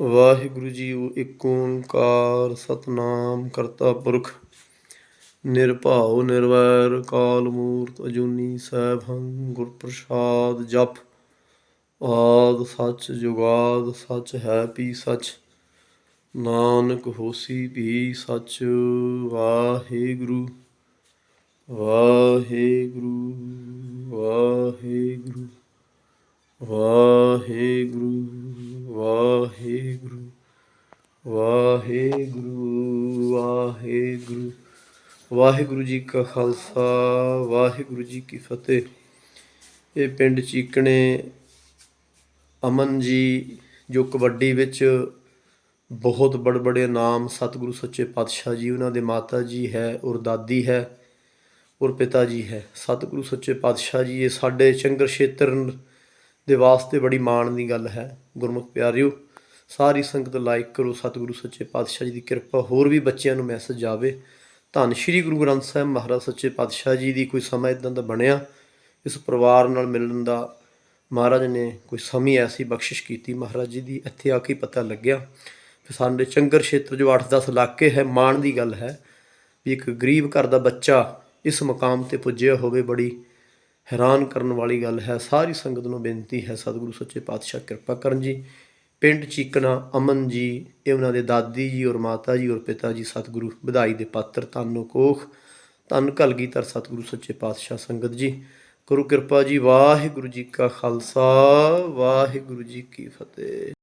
ਵਾਹਿਗੁਰੂ ਜੀ ਇੱਕ ਓੰਕਾਰ ਸਤਨਾਮ ਕਰਤਾ ਪੁਰਖ, ਨਿਰਭਉ ਨਿਰਵੈਰ ਕਾਲ ਮੂਰਤ ਅਜੂਨੀ ਸੈਭੰ ਗੁਰ ਪ੍ਰਸਾਦ ਜਪ। ਆਦ ਸੱਚ ਜੁਗਾਦ ਸੱਚ ਹੈ ਪੀ ਸੱਚ, ਨਾਨਕ ਹੋਸੀ ਵੀ ਸੱਚ ਵਾਹਿਗੁਰੂ। ਵਾਹਿਗੁਰੂ ਵਾਹਿਗੁਰੂ ਵਾਹਿਗੁਰੂ। ਵਾਹਿਗੁਰੂ ਵਾਹਿਗੁਰੂ ਵਾਹਿਗੁਰੂ। ਵਾਹਿਗੁਰੂ ਜੀ ਕਾ ਖਾਲਸਾ, ਵਾਹਿਗੁਰੂ ਜੀ ਕੀ ਫਤਿਹ। ਇਹ ਪਿੰਡ ਚੀਕਣੇ ਅਮਨ ਜੀ, ਜੋ ਕਬੱਡੀ ਵਿੱਚ ਬਹੁਤ ਬੜੇ ਬੜੇ ਨਾਮ ਸਤਿਗੁਰੂ ਸੱਚੇ ਪਾਤਸ਼ਾਹ ਜੀ, ਉਹਨਾਂ ਦੇ ਮਾਤਾ ਜੀ ਹੈ, ਔਰ ਦਾਦੀ ਹੈ, ਔਰ ਪਿਤਾ ਜੀ ਹੈ। ਸਤਿਗੁਰੂ ਸੱਚੇ ਪਾਤਸ਼ਾਹ ਜੀ, ਇਹ ਸਾਡੇ ਚੰਗਰ ਖੇਤਰ ਦੇ ਵਾਸਤੇ ਬੜੀ ਮਾਣ ਦੀ ਗੱਲ ਹੈ। ਗੁਰਮੁਖ ਪਿਆਰਿਓ, ਸਾਰੀ ਸੰਗਤ ਲਾਈਕ ਕਰੋ, ਸਤਿਗੁਰੂ ਸੱਚੇ ਪਾਤਸ਼ਾਹ ਜੀ ਦੀ ਕਿਰਪਾ ਹੋਰ ਵੀ ਬੱਚਿਆਂ ਨੂੰ ਮੈਸੇਜ ਜਾਵੇ ਧੰਨ ਸ਼੍ਰੀ ਗੁਰੂ ਗ੍ਰੰਥ ਸਾਹਿਬ ਮਹਾਰਾਜ ਸੱਚੇ ਪਾਤਸ਼ਾਹ ਜੀ ਦੀ ਕੋਈ ਸਮਾਂ ਇਦਾਂ ਦਾ ਬਣਿਆ, ਇਸ ਪਰਿਵਾਰ ਨਾਲ ਮਿਲਣ ਦਾ ਮਹਾਰਾਜ ਨੇ ਕੋਈ ਸਮੀ ਐਸੀ ਬਖਸ਼ਿਸ਼ ਕੀਤੀ ਮਹਾਰਾਜ ਜੀ ਦੀ, ਇੱਥੇ ਆ ਕੇ ਪਤਾ ਲੱਗਿਆ। ਫਿਰ ਸਾਡੇ ਚੰਗਰ ਖੇਤਰ ਜੋ 8-10 ਇਲਾਕੇ ਹੈ, ਮਾਣ ਦੀ ਗੱਲ ਹੈ ਵੀ ਇੱਕ ਗਰੀਬ ਘਰ ਦਾ ਬੱਚਾ ਇਸ ਮੁਕਾਮ ਤੇ ਪੁੱਜਿਆ ਹੋਵੇ, ਬੜੀ ਹੈਰਾਨ ਕਰਨ ਵਾਲੀ ਗੱਲ ਹੈ, ਸਾਰੀ ਸੰਗਤ ਨੂੰ ਬੇਨਤੀ ਹੈ, ਸਤਿਗੁਰੂ ਸੱਚੇ ਪਾਤਸ਼ਾਹ ਕਿਰਪਾ ਕਰਨ ਜੀ। ਪਿੰਡ ਚੀਕਣਾ, ਅਮਨ ਜੀ, ਇਹ ਉਹਨਾਂ ਦੇ ਦਾਦੀ ਜੀ ਔਰ ਮਾਤਾ ਜੀ ਔਰ ਪਿਤਾ ਜੀ, ਸਤਿਗੁਰੂ ਵਧਾਈ ਦੇ ਪਾਤਰ ਧੰਨੋ ਕੋਖ। ਧੰਨ ਕਲਗੀਧਰ ਸਤਿਗੁਰੂ ਸੱਚੇ ਪਾਤਸ਼ਾਹ ਸੰਗਤ ਜੀ। ਗੁਰੂ ਕਿਰਪਾ ਜੀ, ਵਾਹਿਗੁਰੂ ਜੀ ਕਾ ਖਾਲਸਾ, ਵਾਹਿਗੁਰੂ ਜੀ ਕੀ ਫਤਿਹ।